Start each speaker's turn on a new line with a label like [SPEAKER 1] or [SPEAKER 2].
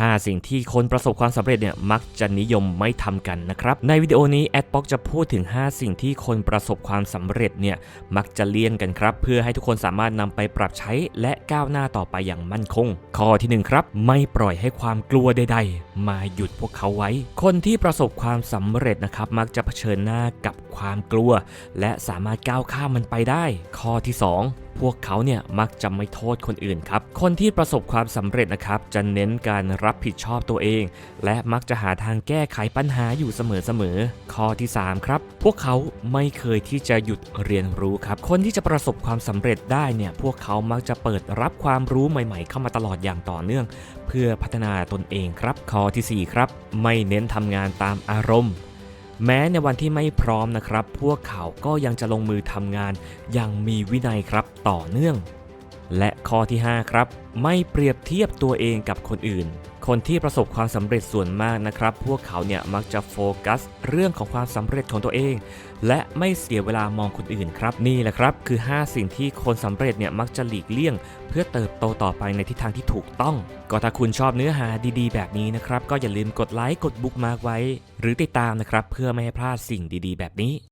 [SPEAKER 1] 5 สิ่งที่คนประสบความสำเร็จเนี่ยมักจะนิยมไม่ทำกันนะครับ ในวิดีโอนี้แอดบ็อกจะพูดถึง 5 สิ่งที่คนประสบความสำเร็จเนี่ยมักจะเลี่ยงกันครับ เพื่อให้ทุกคนสามารถนำไปปรับใช้และก้าวหน้าต่อไปอย่างมั่นคง ข้อทีหนึ่1ครับไม่ปล่อยให้ความกลัวใด ๆ มาหยุดพวกเขาไว้ คนที่ประสบความสำเร็จนะครับมักจะเผชิญหน้ากับความกลัว และสามารถก้าวข้ามมันไปได้ ข้อที่ 2 พวกเขาเนี่ยมักจะไม่โทษคนอื่นครับ คนที่ประสบความสำเร็จนะครับจะเน้นการรับผิดชอบตัวเอง และมักจะหาทางแก้ไขปัญหาอยู่เสมอๆ ข้อที่ 3 ครับ พวกเขาไม่เคยที่จะหยุดเรียนรู้ครับ คนที่จะประสบความสำเร็จได้เนี่ยพวกเขามักจะเปิดรับความรู้ใหม่ๆ เข้ามาตลอดอย่างต่อเนื่อง เพื่อพัฒนาตนเองครับ ข้อทีสี่4 ครับ ไม่เน้นทำงานตามอารมณ์ แม้ในวันที่ไม่พร้อมนะครับ พวกเขาก็ยังจะลงมือทำงานอย่างมีวินัยครับต่อเนื่อง และข้อที่ 5 ครับ ไม่เปรียบเทียบตัวเองกับคนอื่น คนที่ประสบความสำเร็จส่วนมากนะครับ พวกเขาเนี่ยมักจะโฟกัส เรื่องของความสำเร็จของตัวเอง และไม่เสียเวลามองคนอื่นครับนี่แหละครับ คือ 5 สิ่งที่คนสำเร็จเนี่ยมักจะหลีกเลี่ยง เพื่อเติบโตต่อไปในทิศทางที่ถูกต้อง ก็ถ้าคุณชอบเนื้อหาดีๆ แบบนี้นะครับ ก็อย่าลืมกดไลค์กดบุ๊กมาร์กไว้ หรือติดตามนะครับเพื่อไม่ให้พลาดสิ่งดีๆ แบบนี้